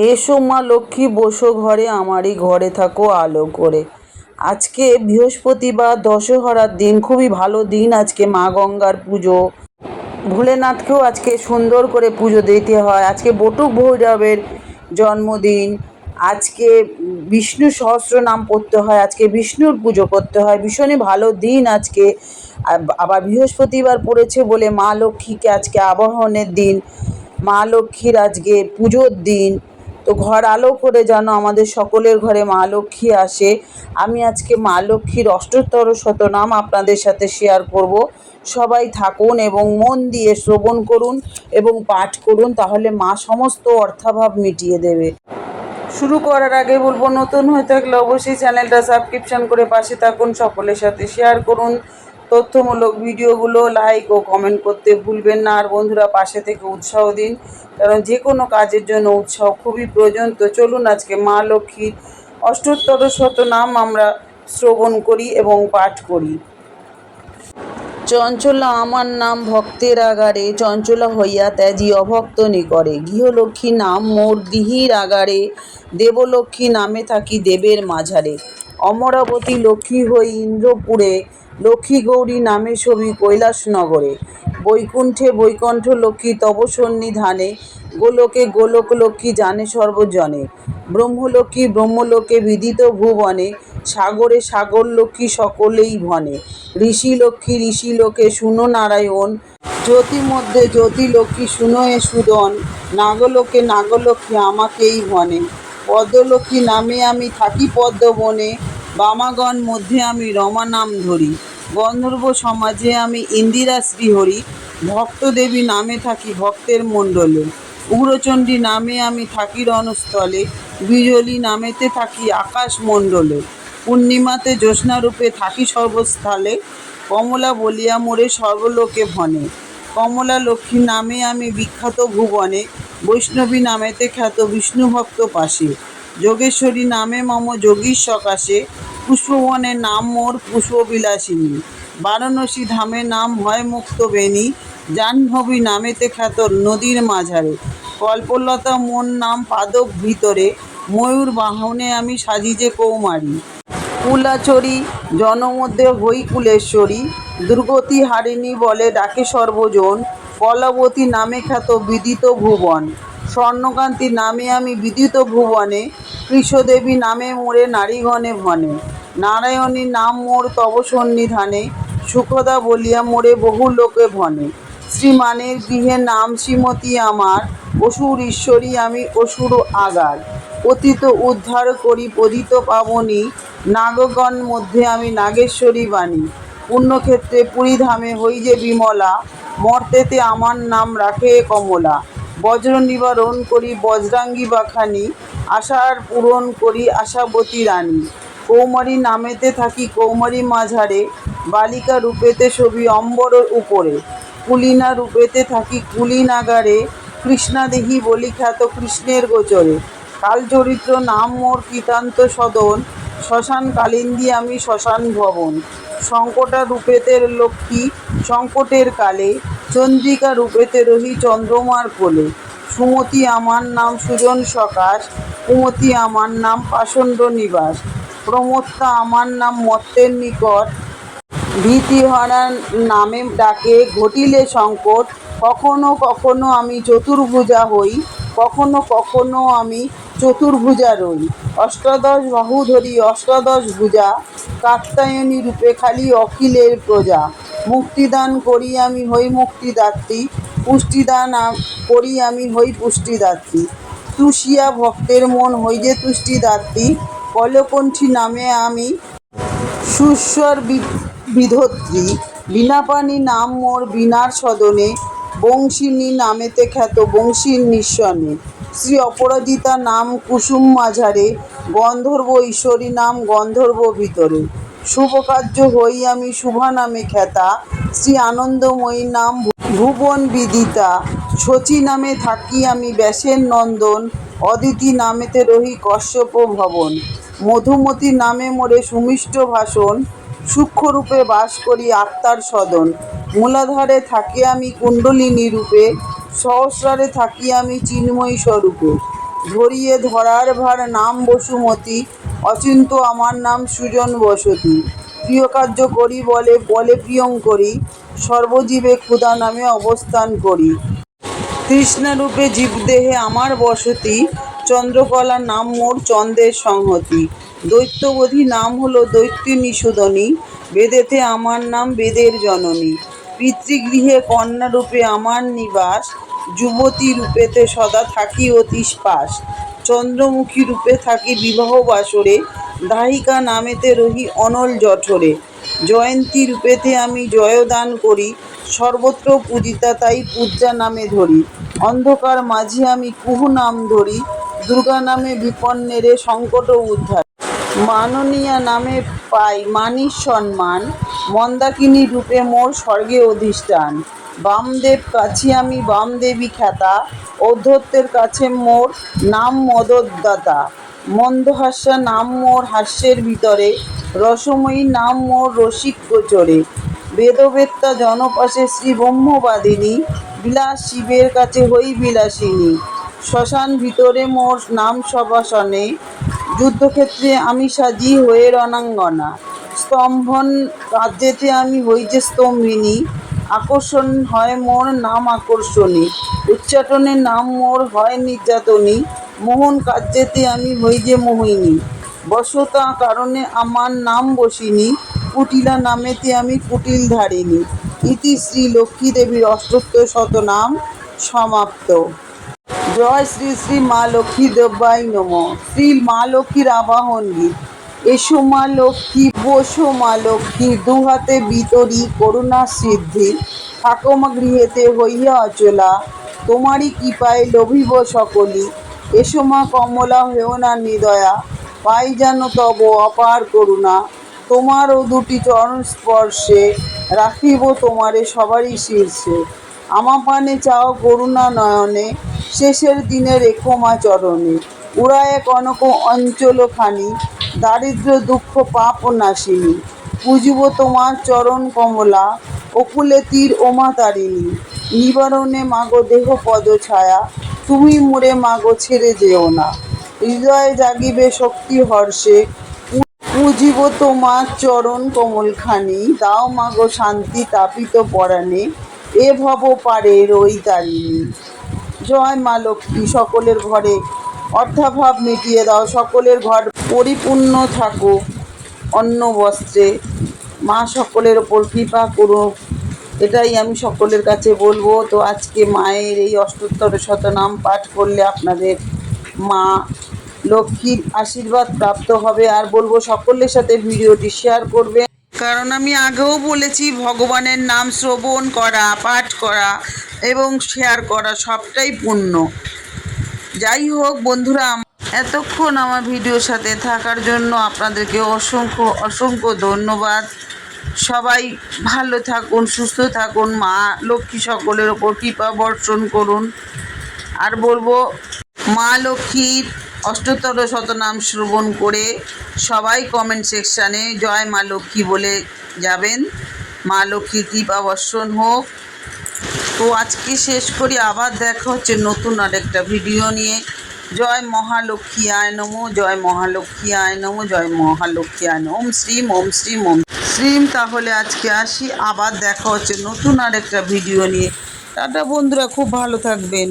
এসো মা লক্ষ্মী, বসো ঘরে, আমারই ঘরে থাকো আলো করে। আজকে বৃহস্পতিবার, দশহরার দিন, খুবই ভালো দিন আজকে মা গঙ্গার পুজো। ভোলেনাথকেও আজকে সুন্দর করে পুজো দিতে হয়। আজকে বটুক ভৈরবের জন্মদিন। আজকে বিষ্ণু সহস্র নাম পড়তে হয়, আজকে বিষ্ণুর পুজো করতে হয়। ভীষণই ভালো দিন আজকে। আবার বৃহস্পতিবার পড়েছে বলে মা লক্ষ্মীকে আজকে আবাহনের দিন। মা লক্ষ্মীর আজকে পুজোর দিন। তো ঘর আলো করে যেন আমাদের সকলের ঘরে মা লক্ষ্মী আসে। আমি আজকে মা লক্ষ্মীর অষ্টোত্তর শতনাম আপনাদের সাথে শেয়ার করব। সবাই থাকুন এবং মন দিয়ে শ্রবণ করুন এবং পাঠ করুন, তাহলে মা সমস্ত অর্থাভাব মিটিয়ে দেবে। শুরু করার আগে বলব, নতুন হয়ে থাকলে অবশ্যই চ্যানেলটা সাবস্ক্রিপশন করে পাশে থাকুন, সকলের সাথে শেয়ার করুন। তথ্যমূলক ভিডিওগুলো লাইক ও কমেন্ট করতে ভুলবেন না। আর বন্ধুরা, পাশে থেকে উৎসাহ দিন, কারণ যে কোনো কাজের জন্য উৎসাহ খুবই প্রয়োজন। তো চলুন আজকে মা লক্ষ্মীর অষ্টোত্তর শত নাম আমরা শ্রবণ করি এবং পাঠ করি। চঞ্চলা আমার নাম ভক্তের আগারে, চঞ্চলা হইয়া ত্যাজি অভক্ত নিকরে। গৃহলক্ষ্মী নাম মোর দিহির আগারে, দেবলক্ষ্মী নামে থাকি দেবের মাঝারে। অমরাবতী লক্ষ্মী হই ইন্দ্রপুরে লক্ষ্মী গৌরী নামে ছবি কৈলাসনগরে। বৈকুণ্ঠে বৈকণ্ঠ লক্ষ্মী, তব গোলকে গোলক লক্ষ্মী জানে সর্বজনে। ব্রহ্মলক্ষ্মী ব্রহ্মলোকে বিদিত ভুবনে। সাগরে সাগর লক্ষ্মী সকলেই ভনে। ঋষি লক্ষ্মী, ঋষি লোকে শুনো নারায়ণ। জ্যোতি মধ্যে জ্যোতি লক্ষ্মী শুনো এ সুদন। নাগলোকে নাগলক্ষ্মী আমাকেই ভনে। পদ্মলক্ষ্মী নামে আমি থাকি পদ্মবনে। বামাগণ মধ্যে আমি রমা নাম ধরি। গন্ধর্ব সমাজে আমি ইন্দিরা শ্রীহরি ভক্ত দেবী নামে থাকি ভক্তের মণ্ডলে। উগ্রচণ্ডী নামে আমি থাকি রণস্থলে, বিজলি নামেতে থাকি আকাশ মণ্ডলে। পূর্ণিমাতে জ্যোৎস্নারূপে থাকি সর্বস্থলে, কমলা বলিয়া মোরে সর্বলোকে ভনে। কমলা লক্ষ্মী নামে আমি বিখ্যাত ভুবনে, বৈষ্ণবী নামেতে খ্যাত বিষ্ণু ভক্ত পাশে। যোগেশ্বরী নামে মম যোগীর সকাশে পুষ্পবনের নাম মোর পুষ্পবিলাসিনী। বারাণসী ধামে নাম হয় মুক্ত বেণী জাহ্নবী নামেতে খ্যাত নদীর মাঝারে। কল্পলতা মোর নাম পাদক ভিতরে, ময়ূর বাহনে আমি সাজি যে কৌমারী। কুলাচরি জনমধ্যে হই কুলেশ্বরী, দুর্গতি হারিণী বলে ডাকে সর্বজন কলাবতী নামে খ্যাত বিদিত ভুবন। স্বর্ণকান্তি নামে আমি বিদিত ভুবনে, কৃষ্ণদেবী নামে মোরে নারীগণে ভনে। নারায়ণী নাম মোর তব সন্নিধানে, সুখদা বলিয়া মোরে বহু লোকে ভনে। শ্রীমানের গৃহে নাম শ্রীমতী আমার, অসুর ঈশ্বরী আমি অসুর আগার। পতিত উদ্ধার করি পদিত পাবনী, নাগগণ মধ্যে আমি নাগেশ্বরী বাণী। পুণ্যক্ষেত্রে পুরীধামে হই যে বিমলা, মর্তেতে আমার নাম রাখে কমলা। বজ্র নিবারণ করি, বজ্রাঙ্গী বাখানি, আশার পূরণ করি আশাবতী রানী। কৌমারী নামেতে থাকি কৌমারী মাঝারে, বালিকা রূপেতে ছবি অম্বরের উপরে। কুলিনা রূপেতে থাকি কুলিনাগারে, কৃষ্ণাদেহী বলি খ্যাত কৃষ্ণের গোচরে। কালচরিত্র নাম মোর কৃতান্ত সদন, শ্মশান কালিন্দী আমি শ্মশান ভবন। সংকটা রূপেতের লক্ষ্মী, সংকটের কালে চন্দ্রিকা রূপেতে রহি চন্দ্রমার কোলে। সুমতি আমার নাম সুজন সকাশ, কুমতি আমার নাম পাষণ্ড নিবাস। প্রমত্তা আমার নাম মত্তের নিকট। ভীতিহরা নামে ডাকে, ঘটিলে সংকট। কখনো কখনো আমি চতুর্ভুজা হই, কখনো কখনো আমি চতুর্ভুজা রই। অষ্টাদশ বাহু ধরি অষ্টাদশ ভুজা, কাত্যায়নী রূপে খালি অখিলের প্রজা। মুক্তিদান করি আমি হই মুক্তিদাত্রী, পুষ্টিদান করি আমি হই পুষ্টিদাত্রী। তুষিয়া ভক্তের মন হই যে তুষ্টিদাত্রী, কলকণ্ঠী নামে আমি সুস্বর বিধত্রী। বীণাপাণি নাম মোর বীণার সদনে, বংশিনী নামেতে খ্যাত বংশীর নিঃসনে। শ্রী অপরাজিতা নাম কুসুম মাঝারে, গন্ধর্ব ঈশ্বরী নাম গন্ধর্ব ভিতরে। শুভকার্য হই আমি শুভা নামে খ্যাতা, শ্রী আনন্দময়ী নাম ভুবন বিদিতা। শচী নামে থাকি আমি ব্যাসের নন্দন, অদিতি নামেতে রহি কশ্যপ ভবন। মধুমতি নামে মোরে সুমিষ্ট ভাষণ, সূক্ষ্মরূপে বাস করি আত্মার সদন। মূলাধারে থাকি আমি কুণ্ডলিনী রূপে, সহস্রারে থাকি আমি চিন্ময়ী স্বরূপে। ধরিয়ে ধরার ভার নাম বসুমতী অচিন্ত আমার নাম সুজন বসতি। প্রিয় কার্য করি বলে বলে প্রিয়ঙ্করী সর্বজীবে ক্ষুধা নামে অবস্থান করি। তৃষ্ণারূপে জীবদেহে আমার বসতি, চন্দ্রকলা নাম মোর চন্দ্রের সংহতি। দৈত্যবধি নাম হলো দৈত্য নিষুদনী বেদেতে আমার নাম বেদের জননী। পিতৃগৃহে কন্যারূপে আমার নিবাস, যুবতী রূপেতে সদা থাকি অতি পাশ। চন্দ্রমুখী রূপে থাকি বিবাহ বাসরে, দাহিকা নামেতে রহি অনল জঠরে। জয়ন্তী রূপেতে আমি জয়দান করি, সর্বত্র পূজিতা তাই পূজা নামে ধরি। অন্ধকার মাঝে আমি কুহু নাম ধরি, দুর্গা নামে বিপন্নেরে সংকট উদ্ধার মাননীয়া নামে পাই মানির সম্মান, মন্দাকিনী রূপে মোর স্বর্গে অধিষ্ঠান। বামদেব কাছে আমি বামদেবী খ্যাতা, ঔদ্ধত্যের কাছে মোর নাম মদতদাতা। মন্দহাস্যা নাম মোর হাস্যের ভিতরে, রসময়ী নাম মোর রসিক গোচরে। বেদবেত্তা জনপাশে শ্রী ব্রহ্মবাদিনী বিলাস শিবের কাছে হই বিলাসিনী। শ্মশান ভিতরে মোর নাম সবাসনে যুদ্ধক্ষেত্রে আমি সাজি হয়ে রণাঙ্গনা। স্তম্ভন কার্যেতে আমি হই যে স্তম্ভিনী। আকর্ষণ হয় মোর নাম আকর্ষণী। উচ্চাটনের নাম মোর হয় নির্যাতনী। মোহন কার্যেতে আমি হই যে মোহিনী। বশতা কারণে আমার নাম বসিনী। কুটিলা নামেতে আমি কুটিল ধারিণী ইতি শ্রী লক্ষ্মী দেবীর অষ্টোত্তর শতনাম সমাপ্ত। জয় শ্রী শ্রী মা লক্ষ্মী দেব্যাই নম। শ্রী মা লক্ষ্মীর আবাহন গীত। এসো মা লক্ষ্মী, বসো মা লক্ষ্মী, দুহাতে বিতরি করুণা সিদ্ধি। থাকো মা গৃহেতে হইয়া অচলা, তোমারই কৃপায় লোভিব সকলি। এসো মা কমলা, হেও না নিদয়া, পাই যেন তব অপার করুণা। তোমারও দুটি চরণ স্পর্শে, রাখিব তোমারে সবারই শীর্ষে। আমাপানে চাও করুণা নয়নে, শেষের দিনে রেখো মা চরণে। উড়ায় কনক অঞ্চল খানি, দারিদ্র দুঃখ পাপ নাশিনী। পুজিব তোমার চরণ কমলা, অকুলে তীর ওমা তারিণী। নিবারণে মাগো দেহ পদ ছায়া, তুমি মোরে মাগো ছেড়ে যেও না। হৃদয়ে জাগিবে শক্তি হর্ষে, পুজিব তোমার চরণ কমলখানি, দাও মাগো শান্তি তাপিত পরাণে। এ ভব পারে রই তারিণী জয় মা লক্ষ্মী, সকলের ঘরে অর্থাভাব মিটিয়ে দাও, সকলের ঘর পরিপূর্ণ থাকো। অন্ন বস্ত্রে, মা সকলের ওপর কৃপা করুক। এটাই আমি সকলের কাছে বলব। তো আজকে মায়ের এই অষ্টোত্তর শতনাম পাঠ করলে আপনাদের মা লক্ষ্মীর আশীর্বাদ প্রাপ্ত হবে। আর বলব, সকলের সাথে ভিডিওটি শেয়ার করবে কারণ আমি আগেও বলেছি ভগবানের নাম শ্রবণ করা, পাঠ করা এবং শেয়ার করা সবটাই পুণ্য। যাই হোক বন্ধুরা, এতক্ষণ আমার ভিডিওর সাথে থাকার জন্য আপনাদেরকে অসংখ্য অসংখ্য ধন্যবাদ। সবাই ভালো থাকুন, সুস্থ থাকুন, মা লক্ষ্মী সকলের ওপর কৃপা বর্ষণ করুন। আর বলব, মা লক্ষ্মীর অষ্টতর শতনাম শ্রবণ করে সবাই কমেন্ট সেকশানে জয় মা লক্ষ্মী বলে যাবেন। মা লক্ষ্মীর কৃপা বর্ষণ হোক। তো আজকে শেষ করি। আবার দেখা হচ্ছে নতুন আরেকটা ভিডিও নিয়ে। জয় মহালক্ষ্মী আয় নমো, জয় মহালক্ষ্মী আয় নমো, জয় মহালক্ষ্মী আয় নমো, শ্রীম, ওম শ্রীম ওম। শ্রীম, তাহলে আজকে আসি। আবার দেখা হচ্ছে নতুন আরেকটা ভিডিও নিয়ে। টাটা বন্ধুরা, খুব ভালো থাকবেন।